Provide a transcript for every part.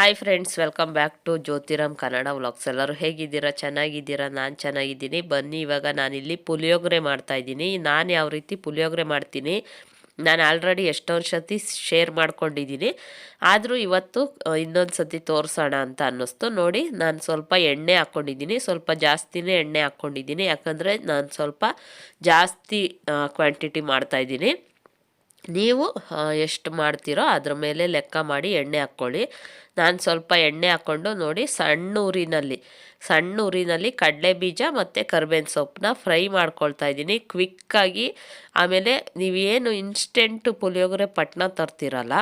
Hi friends welcome back to Jyothiram Kannada vlogs ಎಲ್ಲರೂ ಹೇಗಿದ್ದೀರಾ? ಚೆನ್ನಾಗಿದ್ದೀರಾ? ನಾನು ಚೆನ್ನಾಗಿದ್ದೀನಿ. ಬನ್ನಿ, ಇವಾಗ ನಾನಿಲ್ಲಿ ಪುಳಿಯೋಗರೆ ಮಾಡ್ತಾಯಿದ್ದೀನಿ ನಾನು ಯಾವ ರೀತಿ ಪುಳಿಯೋಗರೆ ಮಾಡ್ತೀನಿ, ನಾನು ಆಲ್ರೆಡಿ ಎಷ್ಟೊಂದು ಸತಿ ಶೇರ್ ಮಾಡ್ಕೊಂಡಿದ್ದೀನಿ. ಆದರೂ ಇವತ್ತು ಇನ್ನೊಂದು ಸತಿ ತೋರಿಸೋಣ ಅಂತ ಅನ್ನಿಸ್ತು. ನೋಡಿ, ನಾನು ಸ್ವಲ್ಪ ಎಣ್ಣೆ ಹಾಕ್ಕೊಂಡಿದ್ದೀನಿ ಸ್ವಲ್ಪ ಜಾಸ್ತಿನೇ ಎಣ್ಣೆ ಹಾಕ್ಕೊಂಡಿದ್ದೀನಿ ಯಾಕಂದರೆ ನಾನು ಸ್ವಲ್ಪ ಜಾಸ್ತಿ ಕ್ವಾಂಟಿಟಿ ಮಾಡ್ತಾಯಿದ್ದೀನಿ ನೀವು ಎಷ್ಟು ಮಾಡ್ತೀರೋ ಅದ್ರ ಮೇಲೆ ಲೆಕ್ಕ ಮಾಡಿ ಎಣ್ಣೆ ಹಾಕ್ಕೊಳ್ಳಿ. ನಾನು ಸ್ವಲ್ಪ ಎಣ್ಣೆ ಹಾಕ್ಕೊಂಡು ನೋಡಿ ಸಣ್ಣ ಉರಿನಲ್ಲಿ ಸಣ್ಣ ಉರಿನಲ್ಲಿ ಕಡಲೆ ಬೀಜ ಮತ್ತು ಕರ್ಬೇವಿನ ಸೊಪ್ಪನ್ನ ಫ್ರೈ ಮಾಡ್ಕೊಳ್ತಾ ಇದ್ದೀನಿ. ಕ್ವಿಕ್ಕಾಗಿ ಆಮೇಲೆ ನೀವೇನು ಇನ್ಸ್ಟೆಂಟ್ ಪುಳಿಯೋಗರೆ ಪಟ್ನ ತರ್ತಿರಲ್ಲ,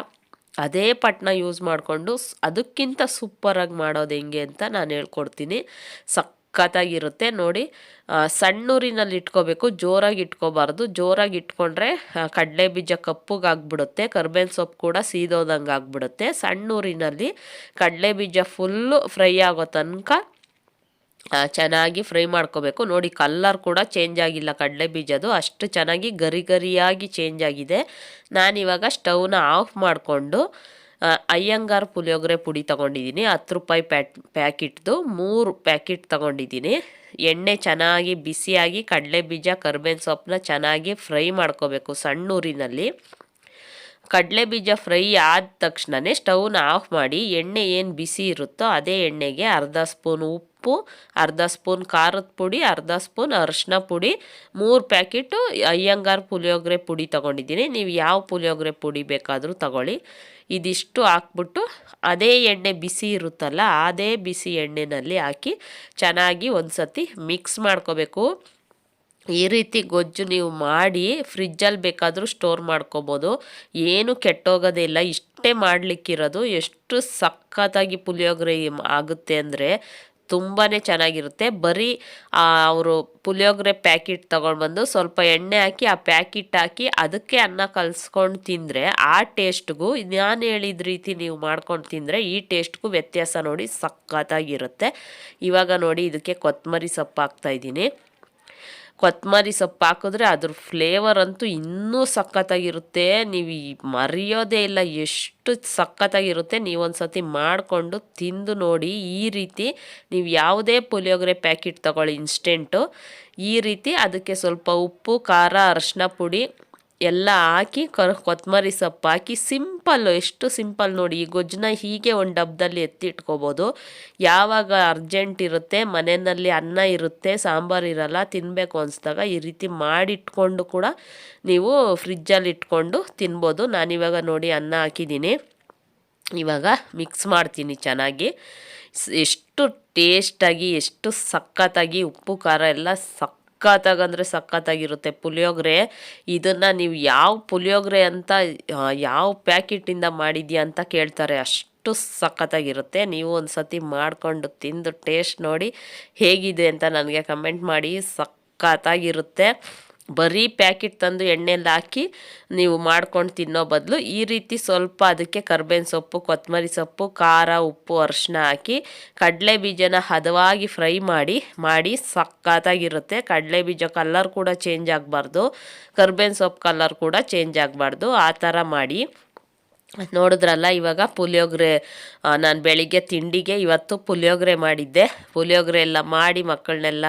ಅದೇ ಪಟ್ನ ಯೂಸ್ ಮಾಡಿಕೊಂಡು ಅದಕ್ಕಿಂತ ಸೂಪರಾಗಿ ಮಾಡೋದು ಹೆಂಗೆ ಅಂತ ನಾನು ಹೇಳ್ಕೊಡ್ತೀನಿ. ಸಕ್ ಸಖತ್ತಾಗಿರುತ್ತೆ ನೋಡಿ ಸಣ್ಣೂರಿನಲ್ಲಿ ಇಟ್ಕೋಬೇಕು ಜೋರಾಗಿ ಇಟ್ಕೋಬಾರ್ದು. ಜೋರಾಗಿ ಇಟ್ಕೊಂಡ್ರೆ ಕಡಲೆ ಬೀಜ ಕಪ್ಪುಗಾಗ್ಬಿಡುತ್ತೆ ಕರ್ಬೇವಿನ ಸೊಪ್ಪು ಕೂಡ ಸೀದೋದಂಗೆ ಆಗ್ಬಿಡುತ್ತೆ. ಸಣ್ಣೂರಿನಲ್ಲಿ ಕಡಲೆ ಬೀಜ ಫುಲ್ಲು ಫ್ರೈ ಆಗೋ ತನಕ ಚೆನ್ನಾಗಿ ಫ್ರೈ ಮಾಡ್ಕೋಬೇಕು. ನೋಡಿ, ಕಲ್ಲರ್ ಕೂಡ ಚೇಂಜ್ ಆಗಿಲ್ಲ ಕಡಲೆ ಬೀಜದು ಅಷ್ಟು ಚೆನ್ನಾಗಿ ಗರಿ ಗರಿಯಾಗಿ ಚೇಂಜ್ ಆಗಿದೆ. ನಾನಿವಾಗ ಸ್ಟವ್ನ ಆಫ್ ಮಾಡಿಕೊಂಡು ಅಯ್ಯಂಗಾರ್ ಪುಳಿಯೋಗರೆ ಪುಡಿ ತೊಗೊಂಡಿದ್ದೀನಿ. ಹತ್ತು ರೂಪಾಯಿ ಪ್ಯಾಟ್, ಪ್ಯಾಕೆಟ್ದು. ಮೂರು ಪ್ಯಾಕೆಟ್ ತೊಗೊಂಡಿದ್ದೀನಿ. ಎಣ್ಣೆ ಚೆನ್ನಾಗಿ ಬಿಸಿಯಾಗಿ ಕಡಲೆ ಬೀಜ ಕರ್ಬೇವಿನ ಸೊಪ್ಪನ್ನ ಚೆನ್ನಾಗಿ ಫ್ರೈ ಮಾಡ್ಕೋಬೇಕು ಸಣ್ಣೂರಿನಲ್ಲಿ. ಕಡಲೆ ಬೀಜ ಫ್ರೈ ಆದ ತಕ್ಷಣವೇ ಸ್ಟವ್ನ ಆಫ್ ಮಾಡಿ, ಎಣ್ಣೆ ಏನು ಬಿಸಿ ಇರುತ್ತೋ ಅದೇ ಎಣ್ಣೆಗೆ ಅರ್ಧ ಸ್ಪೂನ್ ಉಪ್ಪು ಅರ್ಧ ಸ್ಪೂನ್ ಖಾರದ ಪುಡಿ, ಅರ್ಧ ಸ್ಪೂನ್ ಅರಿಶಿನ ಪುಡಿ, ಮೂರು ಪ್ಯಾಕೆಟು ಅಯ್ಯಂಗಾರ್ ಪುಳಿಯೋಗರೆ ಪುಡಿ ತೊಗೊಂಡಿದ್ದೀನಿ. ನೀವು ಯಾವ ಪುಳಿಯೋಗರೆ ಪುಡಿ ಬೇಕಾದರೂ ತಗೊಳ್ಳಿ. ಇದಿಷ್ಟು ಹಾಕ್ಬಿಟ್ಟು ಅದೇ ಎಣ್ಣೆ ಬಿಸಿ ಇರುತ್ತಲ್ಲ, ಅದೇ ಬಿಸಿ ಎಣ್ಣೆಯಲ್ಲಿ ಹಾಕಿ ಚೆನ್ನಾಗಿ ಒಂದು ಸತಿ ಮಿಕ್ಸ್ ಮಾಡ್ಕೋಬೇಕು. ಈ ರೀತಿ ಗೊಜ್ಜು ನೀವು ಮಾಡಿ ಫ್ರಿಜ್ಜಲ್ಲಿ ಬೇಕಾದರೂ ಸ್ಟೋರ್ ಮಾಡ್ಕೋಬೋದು. ಏನು ಕೆಟ್ಟೋಗೋದೇ ಇಲ್ಲ, ಇಷ್ಟೇ ಮಾಡಲಿಕ್ಕಿರೋದು. ಎಷ್ಟು ಸಖತ್ತಾಗಿ ಪುಳಿಯೋಗರೆ ಆಗುತ್ತೆ ಅಂದರೆ ತುಂಬಾ ಚೆನ್ನಾಗಿರುತ್ತೆ. ಬರೀ ಅವರು ಪುಳಿಯೋಗರೆ ಪ್ಯಾಕೆಟ್ ತೊಗೊಂಡ್ಬಂದು ಸ್ವಲ್ಪ ಎಣ್ಣೆ ಹಾಕಿ, ಆ ಪ್ಯಾಕೆಟ್ ಹಾಕಿ ಅದಕ್ಕೆ ಅನ್ನ ಕಲಿಸ್ಕೊಂಡು ತಿಂದರೆ ಆ ಟೇಸ್ಟ್ಗೂ, ನಾನು ಹೇಳಿದ ರೀತಿ ನೀವು ಮಾಡ್ಕೊಂಡು ತಿಂದರೆ ಈ ಟೇಸ್ಟ್ಗೂ ವ್ಯತ್ಯಾಸ ನೋಡಿ ಸಖತ್ತಾಗಿರುತ್ತೆ. ಇವಾಗ ನೋಡಿ, ಇದಕ್ಕೆ ಕೊತ್ತಂಬರಿ ಸೊಪ್ಪು ಹಾಕ್ತಾಯಿದ್ದೀನಿ ಕೊತ್ತಂಬರಿ ಸೊಪ್ಪು ಹಾಕಿದ್ರೆ ಅದ್ರ ಫ್ಲೇವರ್ ಅಂತೂ ಇನ್ನೂ ಸಖತ್ತಾಗಿರುತ್ತೆ. ನೀವು ಮರೆಯೋದೇ ಇಲ್ಲ, ಎಷ್ಟು ಸಖತ್ತಾಗಿರುತ್ತೆ ನೀವೊಂದು ಸತಿ ಮಾಡಿಕೊಂಡು ತಿಂದು ನೋಡಿ. ಈ ರೀತಿ ನೀವು ಯಾವುದೇ ಪುಳಿಯೋಗರೆ ಪ್ಯಾಕೆಟ್ ತಗೊಳ್ಳಿ ಇನ್ಸ್ಟೆಂಟು ಈ ರೀತಿ ಅದಕ್ಕೆ ಸ್ವಲ್ಪ ಉಪ್ಪು, ಖಾರ ಅರಶಿನ ಪುಡಿ ಎಲ್ಲ ಹಾಕಿ ಕೊತ್ತಂಬರಿ ಸೊಪ್ಪು ಹಾಕಿ ಸಿಂಪಲ್ಲು ಎಷ್ಟು ಸಿಂಪಲ್ ನೋಡಿ, ಈ ಗೊಜ್ಜನ್ನ ಹೀಗೆ ಒಂದು ಡಬ್ಬದಲ್ಲಿ ಎತ್ತಿಟ್ಕೋಬೋದು. ಯಾವಾಗ ಅರ್ಜೆಂಟ್ ಇರುತ್ತೆ, ಮನೆಯಲ್ಲಿ ಅನ್ನ ಇರುತ್ತೆ, ಸಾಂಬಾರು ಇರಲ್ಲ ತಿನ್ನಬೇಕು ಅನಿಸ್ದಾಗ ಈ ರೀತಿ ಮಾಡಿಟ್ಕೊಂಡು ಕೂಡ ನೀವು ಫ್ರಿಜ್ಜಲ್ಲಿ ಇಟ್ಕೊಂಡು ತಿನ್ಬೋದು. ನಾನಿವಾಗ ನೋಡಿ ಅನ್ನ ಹಾಕಿದ್ದೀನಿ. ಇವಾಗ ಮಿಕ್ಸ್ ಮಾಡ್ತೀನಿ ಚೆನ್ನಾಗಿ. ಎಷ್ಟು ಟೇಸ್ಟಾಗಿ, ಎಷ್ಟು ಸಖತ್ತಾಗಿ ಉಪ್ಪು, ಖಾರ ಎಲ್ಲ ಸಕ್ ಸಖತ್ತಾಗಂದರೆ ಸಖತ್ತಾಗಿರುತ್ತೆ ಪುಳಿಯೋಗರೆ. ಇದನ್ನು ನೀವು ಯಾವ ಪುಳಿಯೋಗರೆ ಅಂತ ಯಾವ ಪ್ಯಾಕೆಟಿಂದ ಮಾಡಿದ್ಯಾ ಅಂತ ಕೇಳ್ತಾರೆ. ಅಷ್ಟು ಸಖತ್ತಾಗಿರುತ್ತೆ. ನೀವು ಒಂದು ಸತಿ ಮಾಡಿಕೊಂಡು ತಿಂದು ಟೇಸ್ಟ್ ನೋಡಿ ಹೇಗಿದೆ ಅಂತ ನನಗೆ ಕಮೆಂಟ್ ಮಾಡಿ. ಸಖತ್ತಾಗಿರುತ್ತೆ. ಬರೀ ಪ್ಯಾಕೆಟ್ ತಂದು ಎಣ್ಣೆಯಲ್ಲಿ ಹಾಕಿ ನೀವು ಮಾಡ್ಕೊಂಡು ತಿನ್ನೋ ಬದಲು ಈ ರೀತಿ ಸ್ವಲ್ಪ ಅದಕ್ಕೆ ಕರ್ಬೇವಿನ ಸೊಪ್ಪು, ಕೊತ್ತಂಬರಿ ಸೊಪ್ಪು, ಖಾರ, ಉಪ್ಪು ಅರಿಶಿನ ಹಾಕಿ ಕಡಲೆ ಬೀಜನ ಹದವಾಗಿ ಫ್ರೈ ಮಾಡಿ ಮಾಡಿ ಸಕ್ಕತ್ತಾಗಿರುತ್ತೆ ಕಡಲೆ ಬೀಜ ಕಲ್ಲರ್ ಕೂಡ ಚೇಂಜ್ ಆಗಬಾರ್ದು. ಕರ್ಬೇವಿನ ಸೊಪ್ಪು ಕಲ್ಲರ್ ಕೂಡ ಚೇಂಜ್ ಆಗಬಾರ್ದು. ಆ ಥರ ಮಾಡಿ ನೋಡಿದ್ರಲ್ಲ, ಇವಾಗ ಪುಳಿಯೋಗರೆ ನಾನು ಬೆಳಿಗ್ಗೆ ತಿಂಡಿಗೆ ಇವತ್ತು ಪುಳಿಯೋಗರೆ ಮಾಡಿದ್ದೆ. ಪುಳಿಯೋಗರೆ ಎಲ್ಲ ಮಾಡಿ ಮಕ್ಕಳನ್ನೆಲ್ಲ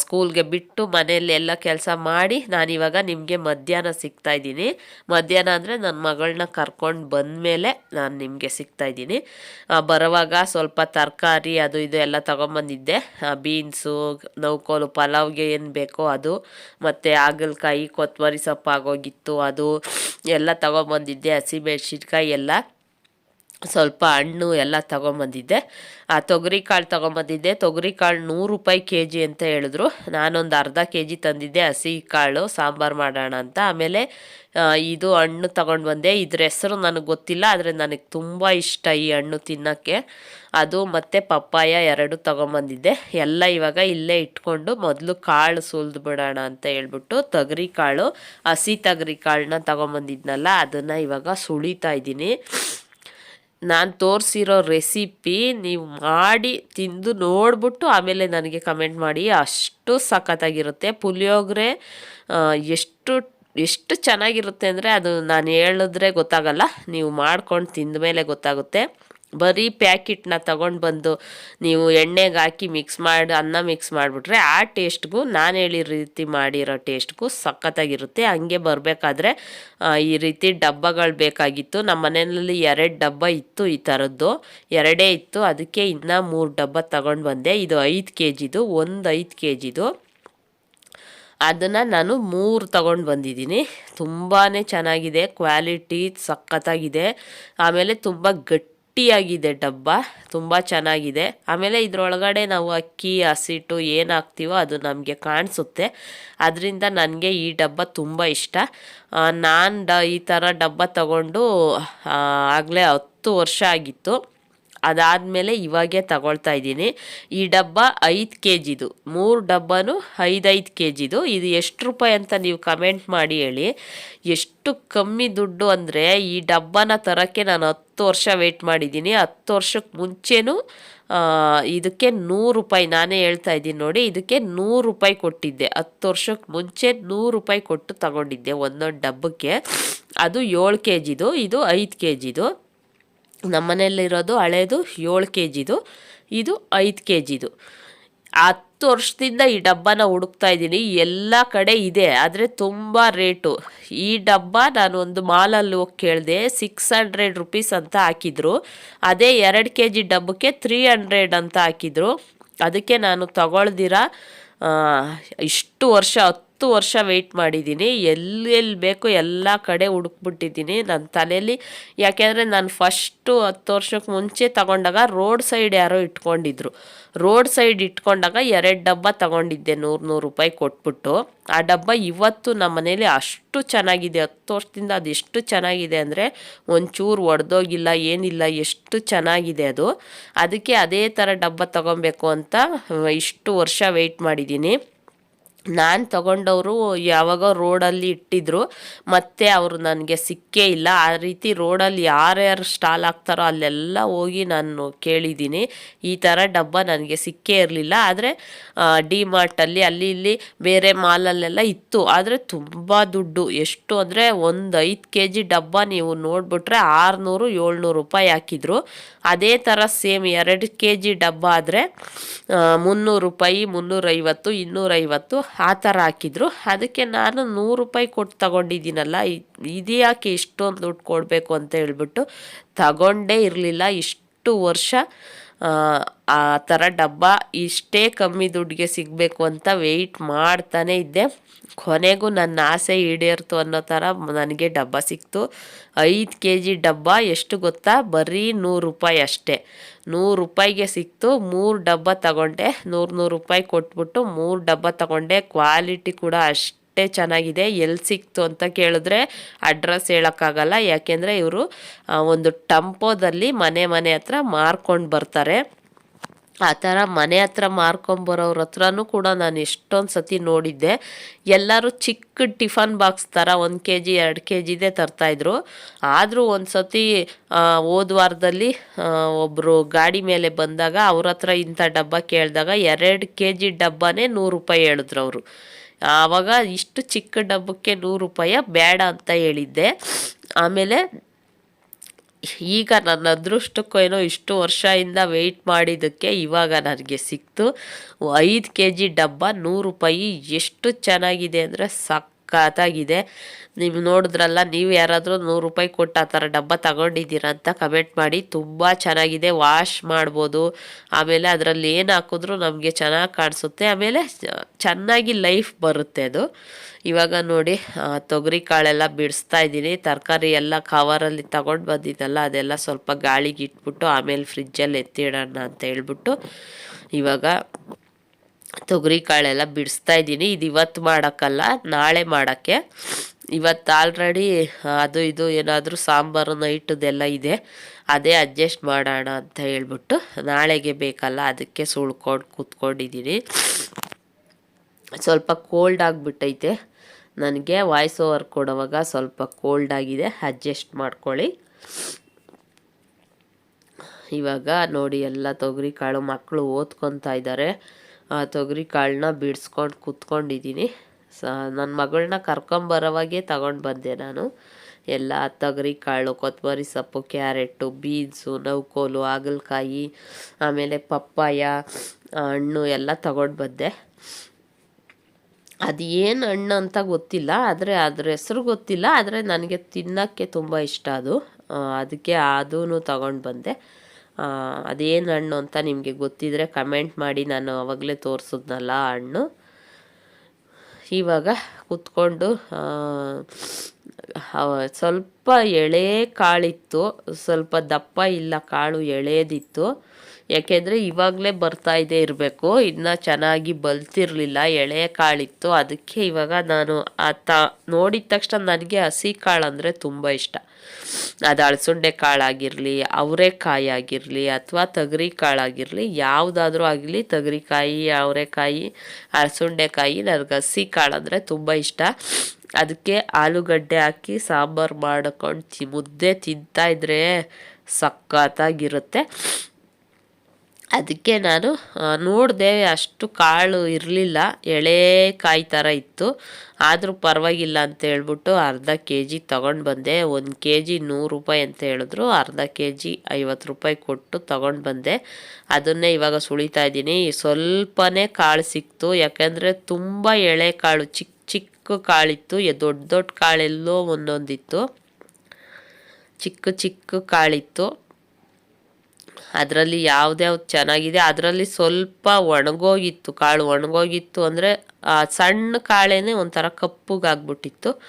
ಸ್ಕೂಲ್ಗೆ ಬಿಟ್ಟು ಮನೆಯಲ್ಲಿ ಎಲ್ಲ ಕೆಲಸ ಮಾಡಿ ನಾನಿವಾಗ ನಿಮಗೆ ಮಧ್ಯಾಹ್ನ ಸಿಗ್ತಾಯಿದ್ದೀನಿ ಮಧ್ಯಾಹ್ನ ಅಂದರೆ ನನ್ನ ಮಗಳನ್ನ ಕರ್ಕೊಂಡು ಬಂದಮೇಲೆ ನಾನು ನಿಮಗೆ ಸಿಗ್ತಾ ಇದ್ದೀನಿ. ಬರುವಾಗ ಸ್ವಲ್ಪ ತರಕಾರಿ ಅದು ಇದು ಎಲ್ಲ ತೊಗೊಂಬಂದಿದ್ದೆ. ಬೀನ್ಸು ನೌಕೋಲು ಪಲಾವ್ಗೆ ಏನು ಬೇಕೋ ಅದು, ಮತ್ತು ಹಾಗಲಕಾಯಿ ಕೊತ್ತಂಬರಿ ಸೊಪ್ಪು ಆಗೋಗಿತ್ತು ಅದು ಎಲ್ಲ ತೊಗೊಂಬಂದಿದ್ದೆ ಹಸಿಮೆಣ್ಸಿನ್ಕಾಯಿ ಎಲ್ಲ ಸ್ವಲ್ಪ ಹಣ್ಣು ಎಲ್ಲ ತೊಗೊಂಬಂದಿದ್ದೆ. ಆ ತೊಗರಿ ಕಾಳು ತೊಗೊಂಬಂದಿದ್ದೆ. ತೊಗರಿ ಕಾಳು ನೂರು ರೂಪಾಯಿ ಕೆ ಜಿ ಅಂತ ಹೇಳಿದ್ರು. ನಾನೊಂದು ಅರ್ಧ ಕೆ ಜಿ ತಂದಿದ್ದೆ ಹಸಿ ಕಾಳು, ಸಾಂಬಾರು ಮಾಡೋಣ ಅಂತ. ಆಮೇಲೆ ಇದು ಹಣ್ಣು ತೊಗೊಂಡು ಬಂದೆ. ಇದ್ರ ಹೆಸರು ನನಗೆ ಗೊತ್ತಿಲ್ಲ, ಆದರೆ ನನಗೆ ತುಂಬ ಇಷ್ಟ ಈ ಹಣ್ಣು ತಿನ್ನೋಕ್ಕೆ. ಅದು ಮತ್ತು ಪಪ್ಪಾಯ ಎರಡು ತೊಗೊಂಬಂದಿದ್ದೆ. ಎಲ್ಲ ಇವಾಗ ಇಲ್ಲೇ ಇಟ್ಕೊಂಡು ಮೊದಲು ಕಾಳು ಸುಲಿದು ಬಿಡೋಣ ಅಂತ ಹೇಳ್ಬಿಟ್ಟು ತೊಗರಿ ಕಾಳು, ಹಸಿ ತೊಗರಿ ಕಾಳನ್ನ ತೊಗೊಂಬಂದಿದ್ನಲ್ಲ, ಅದನ್ನು ಇವಾಗ ಸುಳಿತಾ ಇದ್ದೀನಿ. ನಾನು ತೋರಿಸಿರೋ ರೆಸಿಪಿ ನೀವು ಮಾಡಿ ತಿಂದು ನೋಡಿಬಿಟ್ಟು ಆಮೇಲೆ ನನಗೆ ಕಮೆಂಟ್ ಮಾಡಿ. ಅಷ್ಟು ಸಖತ್ತಾಗಿರುತ್ತೆ. ಪುಳಿಯೋಗರೆ ಎಷ್ಟು ಎಷ್ಟು ಚೆನ್ನಾಗಿರುತ್ತೆ ಅಂದರೆ ಅದು ನಾನು ಹೇಳಿದ್ರೆ ಗೊತ್ತಾಗಲ್ಲ. ನೀವು ಮಾಡ್ಕೊಂಡು ತಿಂದ ಮೇಲೆ ಗೊತ್ತಾಗುತ್ತೆ. ಬರೀ ಪ್ಯಾಕೆಟ್ನ ತಗೊಂಡು ಬಂದು ನೀವು ಎಣ್ಣೆಗೆ ಹಾಕಿ ಮಿಕ್ಸ್ ಮಾಡಿ, ಅನ್ನ ಮಿಕ್ಸ್ ಮಾಡಿಬಿಟ್ರೆ ಆ ಟೇಸ್ಟ್ಗೂ ನಾನು ಹೇಳಿರೋ ರೀತಿ ಮಾಡಿರೋ ಟೇಸ್ಟ್ಗೂ ಸಖತ್ತಾಗಿರುತ್ತೆ. ಹಂಗೆ ಬರಬೇಕಾದ್ರೆ ಈ ರೀತಿ ಡಬ್ಬಗಳು ಬೇಕಾಗಿತ್ತು. ನಮ್ಮ ಮನೆಯಲ್ಲಿ ಎರಡು ಡಬ್ಬ ಇತ್ತು ಈ ಥರದ್ದು. ಎರಡೇ ಇತ್ತು. ಅದಕ್ಕೆ ಇನ್ನೂ ಮೂರು ಡಬ್ಬ ತಗೊಂಡು ಬಂದೆ. ಇದು ಐದು ಕೆ ಜಿದು ಒಂದು ಐದು ಕೆ ಜಿದು ಅದನ್ನು ನಾನು ಮೂರು ತಗೊಂಡು ಬಂದಿದ್ದೀನಿ. ತುಂಬಾ ಚೆನ್ನಾಗಿದೆ, ಕ್ವಾಲಿಟಿ ಸಖತ್ತಾಗಿದೆ. ಆಮೇಲೆ ತುಂಬ ಗಟ್ಟಿಯಾಗಿದೆ ಡಬ್ಬ, ತುಂಬ ಚೆನ್ನಾಗಿದೆ. ಆಮೇಲೆ ಇದರೊಳಗಡೆ ನಾವು ಅಕ್ಕಿ, ಹಸಿಟ್ಟು ಏನು ಹಾಕ್ತೀವೋ ಅದು ನಮಗೆ ಕಾಣಿಸುತ್ತೆ. ಅದರಿಂದ ನನಗೆ ಈ ಡಬ್ಬ ತುಂಬ ಇಷ್ಟ. ನಾನು ಈ ಥರ ಡಬ್ಬ ತಗೊಂಡು ಆಗಲೇ ಹತ್ತು ವರ್ಷ ಆಗಿತ್ತು. ಅದಾದಮೇಲೆ ಇವಾಗೆ ತಗೊಳ್ತಾ ಇದ್ದೀನಿ. ಈ ಡಬ್ಬ ಐದು ಕೆ ಜಿದು ಮೂರು ಡಬ್ಬನೂ ಐದೈದು ಕೆ ಜಿದು ಇದು ಎಷ್ಟು ರೂಪಾಯಿ ಅಂತ ನೀವು ಕಮೆಂಟ್ ಮಾಡಿ ಹೇಳಿ. ಎಷ್ಟು ಕಮ್ಮಿ ದುಡ್ಡು ಅಂದರೆ ಈ ಡಬ್ಬನ ತರೋಕ್ಕೆ ನಾನು ಹತ್ತು ವರ್ಷ ವೆಯ್ಟ್ ಮಾಡಿದ್ದೀನಿ. ಹತ್ತು ವರ್ಷಕ್ಕೆ ಮುಂಚೆನೂ ಇದಕ್ಕೆ ನೂರು ರೂಪಾಯಿ ನಾನೇ ಹೇಳ್ತಾ ಇದ್ದೀನಿ ನೋಡಿ. ಇದಕ್ಕೆ ನೂರು ರೂಪಾಯಿ ಕೊಟ್ಟಿದ್ದೆ. ಹತ್ತು ವರ್ಷಕ್ಕೆ ಮುಂಚೆ ನೂರು ರೂಪಾಯಿ ಕೊಟ್ಟು ತಗೊಂಡಿದ್ದೆ ಒಂದೊಂದು ಡಬ್ಬಕ್ಕೆ. ಅದು ಏಳು ಕೆ ಜಿದು ಇದು ಐದು ಕೆ ಜಿದು ನಮ್ಮ ಮನೆಯಲ್ಲಿರೋದು ಹಳೇದು ಏಳು ಕೆ ಜಿದು ಇದು ಐದು ಕೆ ಜಿದು ಹತ್ತು ವರ್ಷದಿಂದ ಈ ಡಬ್ಬನ ಹುಡುಕ್ತಾ ಇದ್ದೀನಿ. ಎಲ್ಲ ಕಡೆ ಇದೆ, ಆದರೆ ತುಂಬ ರೇಟು. ಈ ಡಬ್ಬ ನಾನು ಒಂದು ಮಾಲಲ್ಲಿ ಹೋಗಿ ಕೇಳಿದೆ ಸಿಕ್ಸ್ ಹಂಡ್ರೆಡ್ ರುಪೀಸ್ ಅಂತ ಹಾಕಿದ್ರು. ಅದೇ ಎರಡು ಕೆ ಜಿ ಡಬ್ಬಕ್ಕೆ ತ್ರೀ ಹಂಡ್ರೆಡ್ ಅಂತ ಹಾಕಿದ್ರು. ಅದಕ್ಕೆ ನಾನು ತಗೊಳ್ದಿರ ಇಷ್ಟು ವರ್ಷ ಹತ್ತು ವರ್ಷ ವೆಯ್ಟ್ ಮಾಡಿದ್ದೀನಿ. ಎಲ್ಲೆಲ್ಲಿ ಬೇಕು ಎಲ್ಲ ಕಡೆ ಹುಡುಕ್ಬಿಟ್ಟಿದ್ದೀನಿ ನನ್ನ ತಲೆಯಲ್ಲಿ ಯಾಕೆಂದರೆ ನಾನು ಫಸ್ಟು ಹತ್ತು ವರ್ಷಕ್ಕೆ ಮುಂಚೆ ತಗೊಂಡಾಗ ರೋಡ್ ಸೈಡ್ ಯಾರೋ ಇಟ್ಕೊಂಡಿದ್ರು. ರೋಡ್ ಸೈಡ್ ಇಟ್ಕೊಂಡಾಗ ಎರಡು ಡಬ್ಬ ತಗೊಂಡಿದ್ದೆ ನೂರು ನೂರು ರೂಪಾಯಿ ಕೊಟ್ಬಿಟ್ಟು. ಆ ಡಬ್ಬ ಇವತ್ತು ನಮ್ಮ ಮನೇಲಿ ಅಷ್ಟು ಚೆನ್ನಾಗಿದೆ. ಹತ್ತು ವರ್ಷದಿಂದ ಅದು ಎಷ್ಟು ಚೆನ್ನಾಗಿದೆ ಅಂದರೆ ಒಂಚೂರು ಒಡೆದೋಗಿಲ್ಲ, ಏನಿಲ್ಲ, ಎಷ್ಟು ಚೆನ್ನಾಗಿದೆ ಅದು. ಅದಕ್ಕೆ ಅದೇ ಥರ ಡಬ್ಬ ತಗೊಬೇಕು ಅಂತ ಇಷ್ಟು ವರ್ಷ ವೆಯ್ಟ್ ಮಾಡಿದ್ದೀನಿ. ನಾನು ತಗೊಂಡವರು ಯಾವಾಗ ರೋಡಲ್ಲಿ ಇಟ್ಟಿದ್ರು, ಮತ್ತೆ ಅವರು ನನಗೆ ಸಿಕ್ಕೇ ಇಲ್ಲ. ಆ ರೀತಿ ರೋಡಲ್ಲಿ ಯಾರ್ಯಾರು ಸ್ಟಾಲ್ ಆಗ್ತಾರೋ ಅಲ್ಲೆಲ್ಲ ಹೋಗಿ ನಾನು ಕೇಳಿದ್ದೀನಿ. ಈ ಥರ ಡಬ್ಬ ನನಗೆ ಸಿಕ್ಕೇ ಇರಲಿಲ್ಲ. ಆದರೆ ಡಿ ಮಾರ್ಟಲ್ಲಿ ಅಲ್ಲಿ ಇಲ್ಲಿ ಬೇರೆ ಮಾಲಲ್ಲೆಲ್ಲ ಇತ್ತು. ಆದರೆ ತುಂಬ ದುಡ್ಡು. ಎಷ್ಟು ಅಂದರೆ ಒಂದು ಐದು ಕೆ ಜಿ ಡಬ್ಬ ನೀವು ನೋಡಿಬಿಟ್ರೆ ಆರುನೂರು, ಏಳ್ನೂರು ರೂಪಾಯಿ ಹಾಕಿದ್ರು. ಅದೇ ಥರ ಸೇಮ್ ಎರಡು ಕೆ ಜಿ ಡಬ್ಬ ಆದರೆ ಮುನ್ನೂರು ರೂಪಾಯಿ, ಮುನ್ನೂರೈವತ್ತು, ಇನ್ನೂರೈವತ್ತು ಆ ಥರ ಹಾಕಿದ್ರು. ಅದಕ್ಕೆ ನಾನು ನೂರು ರೂಪಾಯಿ ಕೊಟ್ಟು ತಗೊಂಡಿದ್ದೀನಲ್ಲ ಇದು ಯಾಕೆ ಇಷ್ಟೊಂದು ದುಡ್ಡು ಕೊಡಬೇಕು ಅಂತ ಹೇಳ್ಬಿಟ್ಟು ತಗೊಂಡೇ ಇರಲಿಲ್ಲ. ಇಷ್ಟು ವರ್ಷ, ಆ ಥರ ಡಬ್ಬ ಇಷ್ಟೇ ಕಮ್ಮಿ ದುಡ್ಡಿಗೆ ಸಿಗಬೇಕು ಅಂತ ವೆಯ್ಟ್ ಮಾಡ್ತಾನೆ ಇದ್ದೆ. ಕೊನೆಗೂ ನನ್ನ ಆಸೆ ಈಡೇರ್ತು ಅನ್ನೋ ಥರ ನನಗೆ ಡಬ್ಬ ಸಿಕ್ತು. ಐದು ಕೆ ಜಿ ಡಬ್ಬ, ಎಷ್ಟು ಗೊತ್ತಾ? ಬರೀ ನೂರು ರೂಪಾಯಿ ಅಷ್ಟೇ. ನೂರು ರೂಪಾಯಿಗೆ ಸಿಕ್ತು. ಮೂರು ಡಬ್ಬ ತಗೊಂಡೆ. ನೂರು ನೂರು ರೂಪಾಯಿ ಕೊಟ್ಬಿಟ್ಟು ಮೂರು ಡಬ್ಬ ತಗೊಂಡೆ. ಕ್ವಾಲಿಟಿ ಕೂಡ ಅಷ್ಟೇ ಚೆನ್ನಾಗಿದೆ. ಎಲ್ಲಿ ಸಿಕ್ತು ಅಂತ ಕೇಳಿದ್ರೆ ಅಡ್ರೆಸ್ ಹೇಳೋಕ್ಕಾಗಲ್ಲ. ಯಾಕೆಂದರೆ ಇವರು ಒಂದು ಟಂಪೋದಲ್ಲಿ ಮನೆ ಮನೆ ಹತ್ರ ಮಾರ್ಕೊಂಡು ಬರ್ತಾರೆ. ಆ ಥರ ಮನೆ ಹತ್ರ ಮಾರ್ಕೊಂಬರೋರ ಹತ್ರನೂ ಕೂಡ ನಾನು ಎಷ್ಟೊಂದು ಸತಿ ನೋಡಿದ್ದೆ. ಎಲ್ಲರೂ ಚಿಕ್ಕ ಟಿಫನ್ ಬಾಕ್ಸ್ ಥರ ಒಂದು ಕೆ ಜಿ ಎರಡು ಕೆ ಜಿದೇ ತರ್ತಾಯಿದ್ರು ಆದರೂ ಒಂದು ಸತಿ ಹೋದ ವಾರದಲ್ಲಿ ಒಬ್ಬರು ಗಾಡಿ ಮೇಲೆ ಬಂದಾಗ ಅವ್ರ ಹತ್ರ ಇಂಥ ಡಬ್ಬ ಕೇಳಿದಾಗ ಎರಡು ಕೆ ಜಿ ಡಬ್ಬನೇ ನೂರು ರೂಪಾಯಿ ಹೇಳಿದ್ರು ಅವರು. ಆವಾಗ ಇಷ್ಟು ಚಿಕ್ಕ ಡಬ್ಬಕ್ಕೆ ನೂರು ರೂಪಾಯಿ ಬೇಡ ಅಂತ ಹೇಳಿದ್ದೆ. ಆಮೇಲೆ ಈಗ ನನ್ನ ಅದೃಷ್ಟಕ್ಕೂ ಏನೋ ಇಷ್ಟು ವರ್ಷದಿಂದ ವೆಯ್ಟ್ ಮಾಡಿದ್ದಕ್ಕೆ ಇವಾಗ ನನಗೆ ಸಿಕ್ತು. ಐದು ಕೆ ಜಿ ಡಬ್ಬ ನೂರು ರೂಪಾಯಿ. ಎಷ್ಟು ಚೆನ್ನಾಗಿದೆ ಅಂದರೆ ಸಖತ್ತಾಗಿದೆ ನೀವು ನೋಡಿದ್ರಲ್ಲ, ನೀವು ಯಾರಾದರೂ ನೂರು ರೂಪಾಯಿ ಕೊಟ್ಟು ಆ ಥರ ಡಬ್ಬ ತಗೊಂಡಿದ್ದೀರಾ ಅಂತ ಕಮೆಂಟ್ ಮಾಡಿ. ತುಂಬ ಚೆನ್ನಾಗಿದೆ ವಾಶ್ ಮಾಡ್ಬೋದು. ಆಮೇಲೆ ಅದರಲ್ಲಿ ಏನು ಹಾಕಿದ್ರೂ ನಮಗೆ ಚೆನ್ನಾಗಿ ಕಾಣಿಸುತ್ತೆ. ಆಮೇಲೆ ಚೆನ್ನಾಗಿ ಲೈಫ್ ಬರುತ್ತೆ ಅದು. ಇವಾಗ ನೋಡಿ ತೊಗರಿ ಕಾಳೆಲ್ಲ ಬಿಡಿಸ್ತಾ ಇದ್ದೀನಿ. ತರಕಾರಿ ಎಲ್ಲ ಕವರಲ್ಲಿ ತಗೊಂಡು ಬಂದಿದ್ದಲ್ಲ, ಅದೆಲ್ಲ ಸ್ವಲ್ಪ ಗಾಳಿಗೆ ಇಟ್ಬಿಟ್ಟು ಆಮೇಲೆ ಫ್ರಿಜ್ಜಲ್ಲಿ ಎತ್ತಿಡೋಣ ಅಂತ ಹೇಳ್ಬಿಟ್ಟು ಇವಾಗ ತೊಗರಿ ಕಾಳೆಲ್ಲ ಬಿಡಿಸ್ತಾ ಇದ್ದೀನಿ. ಇದು ಇವತ್ತು ಮಾಡೋಕ್ಕಲ್ಲ, ನಾಳೆ ಮಾಡೋಕ್ಕೆ. ಇವತ್ತು ಆಲ್ರೆಡಿ ಅದು ಇದು ಏನಾದರೂ ಸಾಂಬಾರು ನೈಟದೆಲ್ಲ ಇದೆ. ಅದೇ ಅಡ್ಜಸ್ಟ್ ಮಾಡೋಣ ಅಂತ ಹೇಳ್ಬಿಟ್ಟು ನಾಳೆಗೆ ಬೇಕಲ್ಲ, ಅದಕ್ಕೆ ಸುಳ್ಕೊಂಡು ಕೂತ್ಕೊಂಡಿದ್ದೀನಿ. ಸ್ವಲ್ಪ ಕೋಲ್ಡ್ ಆಗಿಬಿಟ್ಟೈತೆ. ನನಗೆ ವಾಯ್ಸ್ ಓವರ್ ಕೊಡುವಾಗ ಸ್ವಲ್ಪ ಕೋಲ್ಡ್ ಆಗಿದೆ. ಅಡ್ಜಸ್ಟ್ ಮಾಡ್ಕೊಳ್ಳಿ. ಇವಾಗ ನೋಡಿ, ಎಲ್ಲ ತೊಗರಿ ಕಾಳು ಮಕ್ಕಳು ಓದ್ಕೊತಾ ಇದ್ದಾರೆ. ಆ, ತೊಗರಿ ಕಾಳನ್ನ ಬಿಡಿಸ್ಕೊಂಡು ಕೂತ್ಕೊಂಡಿದ್ದೀನಿ. ಸ ನನ್ನ ಮಗಳನ್ನ ಕರ್ಕೊಂಬರೋವಾಗೆ ತಗೊಂಡು ಬಂದೆ ನಾನು. ಎಲ್ಲ ತೊಗರಿ ಕಾಳು ಕೊತ್ತಂಬರಿ ಸೊಪ್ಪು ಕ್ಯಾರೆಟು ಬೀನ್ಸು ನೌಕೋಲು ಹಾಗಲಕಾಯಿ, ಆಮೇಲೆ ಪಪ್ಪಾಯ, ಹಣ್ಣು ಎಲ್ಲ ತಗೊಂಡು ಬಂದೆ. ಅದು ಏನು ಹಣ್ಣು ಅಂತ ಗೊತ್ತಿಲ್ಲ, ಆದರೆ ಅದ್ರ ಹೆಸರು ಗೊತ್ತಿಲ್ಲ, ಆದರೆ ನನಗೆ ತಿನ್ನೋಕ್ಕೆ ತುಂಬ ಇಷ್ಟ ಅದು. ಅದಕ್ಕೆ ಅದೂ ತಗೊಂಡು ಬಂದೆ. ಅದೇನು ಹಣ್ಣು ಅಂತ ನಿಮಗೆ ಗೊತ್ತಿದ್ರೆ ಕಮೆಂಟ್ ಮಾಡಿ, ನಾನು ಅವಾಗಲೇ ತೋರಿಸಿದ್ನಲ್ಲ ಹಣ್ಣು. ಇವಾಗ ಕುತ್ಕೊಂಡು ಸ್ವಲ್ಪ ಎಳೆ ಕಾಳಿತ್ತು, ಸ್ವಲ್ಪ ದಪ್ಪ ಇಲ್ಲ ಕಾಳು ಎಳೆದಿತ್ತು. ಯಾಕೆಂದರೆ ಇವಾಗಲೇ ಬರ್ತಾ ಇದೆ ಇರಬೇಕು. ಇನ್ನೂ ಚೆನ್ನಾಗಿ ಬಲ್ತಿರಲಿಲ್ಲ, ಎಳೆ ಕಾಳಿತ್ತು. ಅದಕ್ಕೆ ಇವಾಗ ನಾನು ಆ ತ, ನೋಡಿದ ತಕ್ಷಣ ನನಗೆ ಹಸಿ ಕಾಳು ಅಂದರೆ ತುಂಬ ಇಷ್ಟ. ಅದು ಅಳಸುಂಡೆ ಕಾಳಾಗಿರಲಿ ಅವರೆಕಾಯಿ ಆಗಿರಲಿ ಅಥವಾ ತೊಗರಿ ಕಾಳಾಗಿರಲಿ ಯಾವುದಾದ್ರೂ ಆಗಲಿ ತೊಗರಿಕಾಯಿ, ಅವರೆಕಾಯಿ ಅಳಸುಂಡೆಕಾಯಿ ನನಗೆ ಹಸಿ ಕಾಳು ಅಂದರೆ ತುಂಬ ಇಷ್ಟ. ಅದಕ್ಕೆ ಆಲೂಗಡ್ಡೆ ಹಾಕಿ ಸಾಂಬಾರು ಮಾಡ್ಕೊಂಡು ತಿ, ಮುದ್ದೆ ತಿಂತಾಯಿದ್ರೆ ಸಖತ್ತಾಗಿರುತ್ತೆ. ಅದಕ್ಕೆ ನಾನು ನೋಡಿದೆ ಅಷ್ಟು ಕಾಳು ಇರಲಿಲ್ಲ. ಎಳೆ ಕಾಯಿ ಥರ ಇತ್ತು. ಆದರೂ ಪರವಾಗಿಲ್ಲ ಅಂತ ಹೇಳ್ಬಿಟ್ಟು ಅರ್ಧ ಕೆ ಜಿ ತೊಗೊಂಡು ಬಂದೆ. ಒಂದು ಕೆ ಜಿ ನೂರು ರೂಪಾಯಿ ಅಂತ ಹೇಳಿದ್ರು. ಅರ್ಧ ಕೆ ಜಿ ಐವತ್ತು ರೂಪಾಯಿ ಕೊಟ್ಟು ತೊಗೊಂಡು ಬಂದೆ. ಅದನ್ನೇ ಇವಾಗ ಸುಳಿತಾ ಇದ್ದೀನಿ. ಸ್ವಲ್ಪನೇ ಕಾಳು ಸಿಕ್ತು. ಯಾಕೆಂದರೆ ತುಂಬ ಎಳೆ ಕಾಳು ಚಿಕ್ಕ ಚಿಕ್ಕ ಕಾಳಿತ್ತು. ದೊಡ್ಡ ದೊಡ್ಡ ಕಾಳೆಲ್ಲೋ ಒಂದೊಂದಿತ್ತು. ಚಿಕ್ಕ ಚಿಕ್ಕ ಕಾಳಿತ್ತು. ಅದರಲ್ಲಿ ಯಾವ್ದ್ಯಾವ್ದು ಚೆನ್ನಾಗಿದೆ. ಅದರಲ್ಲಿ ಸ್ವಲ್ಪ ಒಣಗೋಗಿತ್ತು ಕಾಳು ಒಣಗೋಗಿತ್ತು ಅಂದರೆ ಸಣ್ಣ ಕಾಳೇನೆ ಒಂಥರ ಕಪ್ಪುಗಾಗ್ಬಿಟ್ಟಿತ್ತು.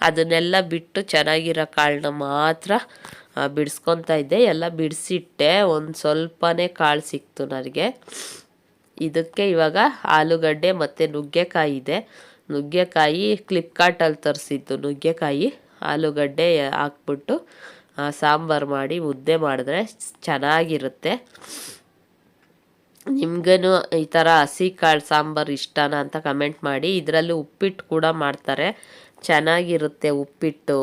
ಅದನ್ನೆಲ್ಲ ಬಿಟ್ಟು ಚೆನ್ನಾಗಿರೋ ಕಾಳನ್ನ ಮಾತ್ರ ಬಿಡಿಸ್ಕೊತ ಇದ್ದೆ. ಎಲ್ಲ ಬಿಡಿಸಿಟ್ಟೆ. ಒಂದು ಸ್ವಲ್ಪನೇ ಕಾಳು ಸಿಕ್ತು ನನಗೆ. ಇದಕ್ಕೆ ಇವಾಗ ಆಲೂಗಡ್ಡೆ ಮತ್ತು ನುಗ್ಗೆಕಾಯಿ ಇದೆ. ನುಗ್ಗೆಕಾಯಿ ಫ್ಲಿಪ್ಕಾರ್ಟಲ್ಲಿ ತರಿಸಿದ್ದು ನುಗ್ಗೆಕಾಯಿ. ಆಲೂಗಡ್ಡೆ ಹಾಕ್ಬಿಟ್ಟು ಆ, ಸಾಂಬಾರು ಮಾಡಿ ಮುದ್ದೆ ಮಾಡಿದ್ರೆ ಚೆನ್ನಾಗಿರುತ್ತೆ. ನಿಮ್ಗೂ ಈ ಥರ ಹಸಿ ಕಾಳು ಸಾಂಬಾರು ಇಷ್ಟನಾ ಅಂತ ಕಮೆಂಟ್ ಮಾಡಿ. ಇದರಲ್ಲೂ ಉಪ್ಪಿಟ್ಟು ಕೂಡ ಮಾಡ್ತಾರೆ. ಚೆನ್ನಾಗಿರುತ್ತೆ ಉಪ್ಪಿಟ್ಟು.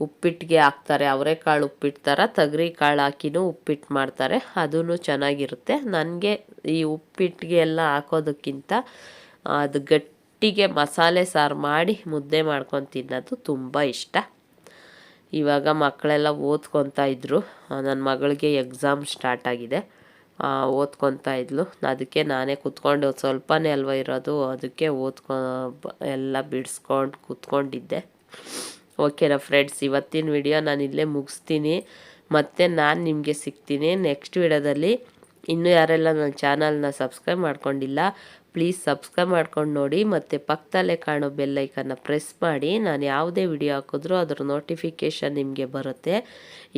ಉಪ್ಪಿಟ್ಟಿಗೆ ಹಾಕ್ತಾರೆ. ಅವರೆಕಾಳು ಉಪ್ಪಿಟ್ಟು ಥರ ತಗರಿ ಕಾಳು ಹಾಕಿನೂ ಉಪ್ಪಿಟ್ಟು ಮಾಡ್ತಾರೆ. ಅದೂ ಚೆನ್ನಾಗಿರುತ್ತೆ. ನನಗೆ ಈ ಉಪ್ಪಿಟ್ಟಿಗೆ ಎಲ್ಲ ಹಾಕೋದಕ್ಕಿಂತ, ಅದು ಗಟ್ಟಿಗೆ ಮಸಾಲೆ ಸಾರು ಮಾಡಿ ಮುದ್ದೆ ಮಾಡ್ಕೊಂಡು ತಿನ್ನೋದು ತುಂಬ ಇಷ್ಟ. ಇವಾಗ ಮಕ್ಕಳೆಲ್ಲ ಓದ್ಕೊತಾ ಇದ್ದರು ನನ್ನ ಮಗಳಿಗೆ ಎಕ್ಸಾಮ್ ಸ್ಟಾರ್ಟ್ ಆಗಿದೆ. ಓದ್ಕೊತಾ ಇದ್ಲು. ಅದಕ್ಕೆ ನಾನೇ ಕೂತ್ಕೊಂಡು ಸ್ವಲ್ಪನೇ ಅಲ್ವ ಇರೋದು. ಅದಕ್ಕೆ ಓದ್ಕೊ, ಎಲ್ಲ ಬಿಡಿಸ್ಕೊಂಡು ಕುತ್ಕೊಂಡಿದ್ದೆ. ಓಕೆನಾ ಫ್ರೆಂಡ್ಸ್ ಇವತ್ತಿನ ವಿಡಿಯೋ ನಾನು ಇಲ್ಲೇ ಮುಗಿಸ್ತೀನಿ. ಮತ್ತು ನಾನು ನಿಮಗೆ ಸಿಗ್ತೀನಿ. ನೆಕ್ಸ್ಟ್ ವಿಡಿಯೋದಲ್ಲಿ ಇನ್ನೂ ಯಾರೆಲ್ಲ ನನ್ನ ಚಾನಲ್ನ ಸಬ್ಸ್ಕ್ರೈಬ್ ಮಾಡ್ಕೊಂಡಿಲ್ಲ, ಪ್ಲೀಸ್ ಸಬ್ಸ್ಕ್ರೈಬ್ ಮಾಡ್ಕೊಂಡು ನೋಡಿ, ಮತ್ತು ಪಕ್ಕದಲ್ಲೇ ಕಾಣೋ ಬೆಲ್ಲೈಕನ್ನ ಪ್ರೆಸ್ ಮಾಡಿ, ನಾನು ಯಾವುದೇ ವಿಡಿಯೋ ಹಾಕಿದ್ರೂ ಅದ್ರ ನೋಟಿಫಿಕೇಷನ್ ನಿಮಗೆ ಬರುತ್ತೆ.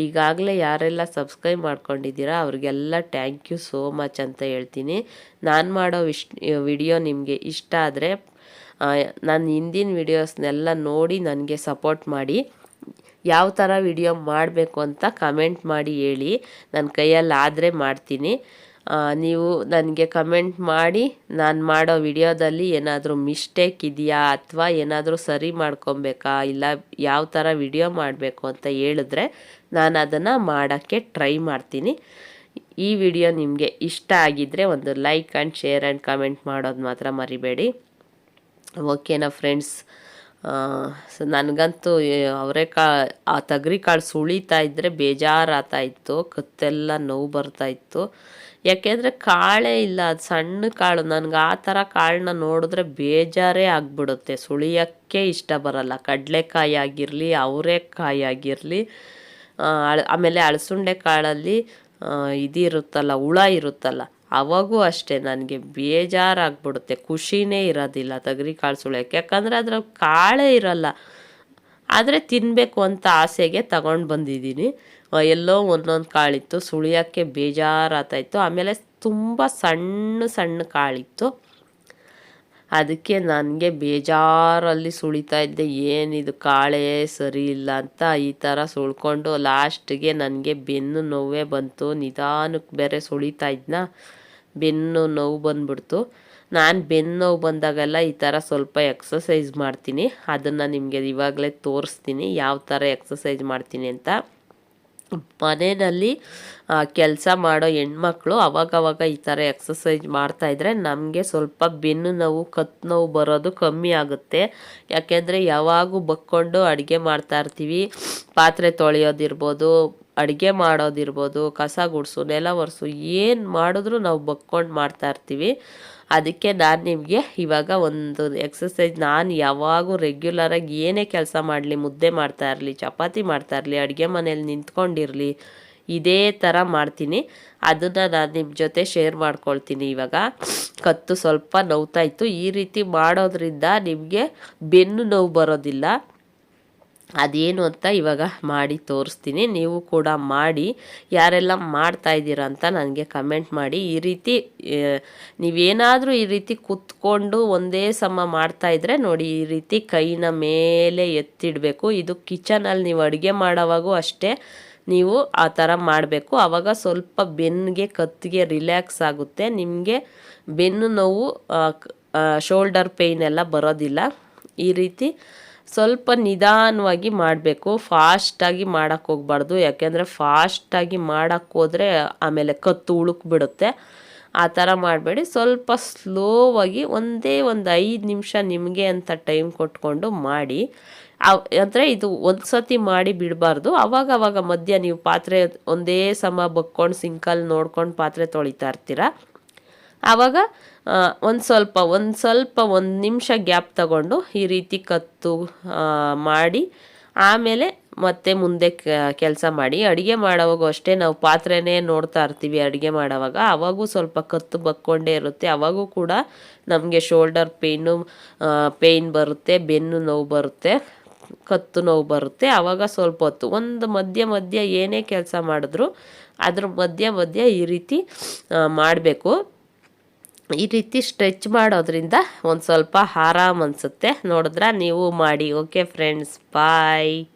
ಈಗಾಗಲೇ ಯಾರೆಲ್ಲ ಸಬ್ಸ್ಕ್ರೈಬ್ ಮಾಡ್ಕೊಂಡಿದ್ದೀರಾ, ಅವ್ರಿಗೆಲ್ಲ ಥ್ಯಾಂಕ್ ಯು ಸೋ ಮಚ್ ಅಂತ ಹೇಳ್ತೀನಿ. ನಾನು ಮಾಡೋ ವಿಡಿಯೋ ನಿಮಗೆ ಇಷ್ಟ ಆದರೆ ನಾನು ಹಿಂದಿನ ವಿಡಿಯೋಸ್ನೆಲ್ಲ ನೋಡಿ ನನಗೆ ಸಪೋರ್ಟ್ ಮಾಡಿ. ಯಾವ ಥರ ವಿಡಿಯೋ ಮಾಡಬೇಕು ಅಂತ ಕಮೆಂಟ್ ಮಾಡಿ ಹೇಳಿ. ನನ್ನ ಕೈಯಲ್ಲಿ ಆದರೆ ಮಾಡ್ತೀನಿ. ನೀವು ನನಗೆ ಕಮೆಂಟ್ ಮಾಡಿ, ನಾನು ಮಾಡೋ ವಿಡಿಯೋದಲ್ಲಿ ಏನಾದರೂ ಮಿಸ್ಟೇಕ್ ಇದೆಯಾ ಅಥವಾ ಏನಾದರೂ ಸರಿ ಮಾಡ್ಕೊಬೇಕಾ ಇಲ್ಲ ಯಾವ ಥರ ವಿಡಿಯೋ ಮಾಡಬೇಕು ಅಂತ ಹೇಳಿದ್ರೆ ನಾನು ಅದನ್ನು ಮಾಡೋಕ್ಕೆ ಟ್ರೈ ಮಾಡ್ತೀನಿ. ಈ ವಿಡಿಯೋ ನಿಮಗೆ ಇಷ್ಟ ಆಗಿದ್ದರೆ ಒಂದು like and share and comment ಮಾಡೋದು ಮಾತ್ರ ಮರಿಬೇಡಿ. ಓಕೆನಾ ಫ್ರೆಂಡ್ಸ್ ಸೊ ನನಗಂತೂ ಅವರೆಕಾ ಆ ತಗರಿ ಕಾಳು ಸುಳಿತಾ ಇದ್ದರೆ ಬೇಜಾರಾಗ್ತಾ ಇತ್ತು, ಕತ್ತೆಲ್ಲ ನೋವು ಬರ್ತಾ ಇತ್ತು. ಯಾಕೆಂದರೆ ಕಾಳೇ ಇಲ್ಲ, ಅದು ಸಣ್ಣ ಕಾಳು, ನನಗೆ ಆ ಥರ ಕಾಳನ್ನ ನೋಡಿದ್ರೆ ಬೇಜಾರೇ ಆಗಿಬಿಡುತ್ತೆ. ಸುಳಿಯೋಕ್ಕೆ ಇಷ್ಟ ಬರಲ್ಲ. ಕಡಲೆಕಾಯಿ ಆಗಿರಲಿ, ಅವರೆಕಾಯಿ ಆಗಿರಲಿ ಆಮೇಲೆ ಅಳಸುಂಡೆ ಕಾಳಲ್ಲಿ ಇದಿರುತ್ತಲ್ಲ, ಹುಳ ಇರುತ್ತಲ್ಲ ಅವಾಗೂ ಅಷ್ಟೇ, ನನಗೆ ಬೇಜಾರಾಗ್ಬಿಡುತ್ತೆ. ಖುಷಿನೇ ಇರೋದಿಲ್ಲ ತೊಗರಿ ಕಾಳು ಸುಳಿಯೋಕ್ಕೆ. ಯಾಕಂದರೆ ಅದ್ರಲ್ಲಿ ಕಾಳೇ ಇರಲ್ಲ. ಆದರೆ ತಿನ್ನಬೇಕು ಅಂತ ಆಸೆಗೆ ತಗೊಂಡು ಬಂದಿದ್ದೀನಿ. ಎಲ್ಲೋ ಒಂದೊಂದು ಕಾಳಿತ್ತು. ಸುಳಿಯೋಕ್ಕೆ ಬೇಜಾರಾತಾಯಿತ್ತು ಆಮೇಲೆ ತುಂಬ ಸಣ್ಣ ಸಣ್ಣ ಕಾಳಿತ್ತು. ಅದಕ್ಕೆ ನನಗೆ ಬೇಜಾರಲ್ಲಿ ಸುಳಿತಾ ಇದ್ದೆ. ಏನಿದು ಕಾಳೇ ಸರಿ ಇಲ್ಲ ಅಂತ ಈ ಥರ ಸುಳ್ಕೊಂಡು ಲಾಸ್ಟಿಗೆ ನನಗೆ ಬೆನ್ನು ನೋವೇ ಬಂತು. ನಿಧಾನಕ್ಕೆ ಬೇರೆ ಸುಳಿತಾ ಇದ್ನ? ಬೆನ್ನು ನೋವು ಬಂದ್ಬಿಡ್ತು. ನಾನು ಬೆನ್ನು ನೋವು ಬಂದಾಗೆಲ್ಲ ಈ ಥರ ಸ್ವಲ್ಪ ಎಕ್ಸಸೈಸ್ ಮಾಡ್ತೀನಿ. ಅದನ್ನು ನಿಮಗೆ ಇವಾಗಲೇ ತೋರಿಸ್ತೀನಿ. ಯಾವ ಥರ ಎಕ್ಸಸೈಸ್ ಮಾಡ್ತೀನಿ ಅಂತ. ಮನೆಯಲ್ಲಿ ಕೆಲಸ ಮಾಡೋ ಹೆಣ್ಮಕ್ಳು ಅವಾಗವಾಗ ಈ ಥರ ಎಕ್ಸಸೈಜ್ ಮಾಡ್ತಾಯಿದ್ರೆ ನಮಗೆ ಸ್ವಲ್ಪ ಬೆನ್ನು ನೋವು ಕತ್ತು ನೋವು ಬರೋದು ಕಮ್ಮಿ ಆಗುತ್ತೆ. ಯಾಕೆಂದರೆ ಯಾವಾಗೂ ಬಕ್ಕೊಂಡು ಅಡುಗೆ ಮಾಡ್ತಾಯಿರ್ತೀವಿ ಪಾತ್ರೆ ತೊಳೆಯೋದಿರ್ಬೋದು, ಅಡುಗೆ ಮಾಡೋದಿರ್ಬೋದು, ಕಸ ಗುಡಿಸು, ನೆಲ ಒರೆಸು, ಏನು ಮಾಡಿದ್ರೂ ನಾವು ಬಕ್ಕೊಂಡು ಮಾಡ್ತಾ ಇರ್ತೀವಿ. ಅದಕ್ಕೆ ನಾನು ನಿಮಗೆ ಇವಾಗ ಒಂದು ಎಕ್ಸಸೈಸ್ ನಾನು ಯಾವಾಗೂ ರೆಗ್ಯುಲರಾಗಿ ಏನೇ ಕೆಲಸ ಮಾಡಲಿ, ಮುದ್ದೆ ಮಾಡ್ತಾ ಇರಲಿ, ಚಪಾತಿ ಮಾಡ್ತಾ ಇರಲಿ, ಅಡುಗೆ ಮನೇಲಿ ನಿಂತ್ಕೊಂಡಿರಲಿ, ಇದೇ ಥರ ಮಾಡ್ತೀನಿ. ಅದನ್ನು ನಾನು ನಿಮ್ಮ ಜೊತೆ ಶೇರ್ ಮಾಡ್ಕೊಳ್ತೀನಿ. ಇವಾಗ ಕತ್ತು ಸ್ವಲ್ಪ ನೋವ್ತಾ ಇತ್ತು. ಈ ರೀತಿ ಮಾಡೋದ್ರಿಂದ ನಿಮಗೆ ಬೆನ್ನು ನೋವು ಬರೋದಿಲ್ಲ. ಅದೇನು ಅಂತ ಇವಾಗ ಮಾಡಿ ತೋರಿಸ್ತೀನಿ. ನೀವು ಕೂಡ ಮಾಡಿ. ಯಾರೆಲ್ಲ ಮಾಡ್ತಾ ಇದ್ದೀರಾ ಅಂತ ನನಗೆ ಕಮೆಂಟ್ ಮಾಡಿ. ಈ ರೀತಿ ನೀವೇನಾದರೂ ಈ ರೀತಿ ಕುತ್ಕೊಂಡು ಒಂದೇ ಸಮ ಮಾಡ್ತಾಯಿದ್ರೆ ನೋಡಿ, ಈ ರೀತಿ ಕೈನ ಮೇಲೆ ಎತ್ತಿಡಬೇಕು. ಇದು ಕಿಚನಲ್ಲಿ ನೀವು ಅಡುಗೆ ಮಾಡೋವಾಗೂ ಅಷ್ಟೇ. ನೀವು ಆ ಥರ ಮಾಡಬೇಕು. ಆವಾಗ ಸ್ವಲ್ಪ ಬೆನ್ನಿಗೆ, ಕತ್ತಿಗೆ ರಿಲ್ಯಾಕ್ಸ್ ಆಗುತ್ತೆ. ನಿಮಗೆ ಬೆನ್ನು ನೋವು ಶೋಲ್ಡರ್ ಪೇಯ್ನೆಲ್ಲ ಬರೋದಿಲ್ಲ. ಈ ರೀತಿ ಸ್ವಲ್ಪ ನಿಧಾನವಾಗಿ ಮಾಡಬೇಕು. ಫಾಸ್ಟಾಗಿ ಮಾಡೋಕ್ಕೆ ಹೋಗ್ಬಾರ್ದು. ಯಾಕೆಂದರೆ ಫಾಸ್ಟಾಗಿ ಮಾಡೋಕ್ಕೆ ಹೋದರೆ ಆಮೇಲೆ ಕತ್ತು ಉಳುಕ್ಬಿಡುತ್ತೆ. ಆ ಥರ ಮಾಡಬೇಡಿ. ಸ್ವಲ್ಪ ಸ್ಲೋವಾಗಿ ಒಂದೇ ಒಂದು ಐದು ನಿಮಿಷ ನಿಮಗೆ ಅಂತ ಟೈಮ್ ಕೊಟ್ಕೊಂಡು ಮಾಡಿ. ಅಂದರೆ ಇದು ಒಂದು ಸತಿ ಮಾಡಿ ಬಿಡಬಾರ್ದು. ಅವಾಗ ಅವಾಗ ಮಧ್ಯ ನೀವು ಪಾತ್ರೆ ಒಂದೇ ಸಮ ಬಕ್ಕೊಂಡು ಸಿಂಕಲ್ಲಿ ನೋಡ್ಕೊಂಡು ಪಾತ್ರೆ ತೊಳಿತಾ ಇರ್ತೀರ? ಆವಾಗ ಒಂದು ಸ್ವಲ್ಪ ಒಂದು ಸ್ವಲ್ಪ ಒಂದು ನಿಮಿಷ ಗ್ಯಾಪ್ ತಗೊಂಡು ಈ ರೀತಿ ಕತ್ತು ಮಾಡಿ, ಆಮೇಲೆ ಮತ್ತೆ ಮುಂದೆ ಕೆಲಸ ಮಾಡಿ. ಅಡುಗೆ ಮಾಡೋವಾಗ ಅಷ್ಟೇ ನಾವು ಪಾತ್ರೆನೇ ನೋಡ್ತಾ ಇರ್ತೀವಿ ಅಡುಗೆ ಮಾಡೋವಾಗ. ಅವಾಗೂ ಸ್ವಲ್ಪ ಕತ್ತು ಬಕ್ಕೊಂಡೇ ಇರುತ್ತೆ. ಅವಾಗೂ ಕೂಡ ನಮಗೆ ಶೋಲ್ಡರ್ ಪೇಯ್ನು ಪೇಯ್ನ್ ಬರುತ್ತೆ, ಬೆನ್ನು ನೋವು ಬರುತ್ತೆ, ಕತ್ತು ನೋವು ಬರುತ್ತೆ. ಆವಾಗ ಸ್ವಲ್ಪ ಹೊತ್ತು, ಒಂದು ಮಧ್ಯ ಮಧ್ಯ ಏನೇ ಕೆಲಸ ಮಾಡಿದ್ರು, ಅದ್ರ ಮಧ್ಯ ಮಧ್ಯ ಈ ರೀತಿ ಮಾಡಬೇಕು. ಈ ರೀತಿ ಸ್ಟ್ರೆಚ್ ಮಾಡೋದ್ರಿಂದ ಒಂದು ಸ್ವಲ್ಪ ಆರಾಮ್ ಅನಿಸುತ್ತೆ. ನೋಡಿದ್ರೆ ನೀವು ಮಾಡಿ. Okay friends bye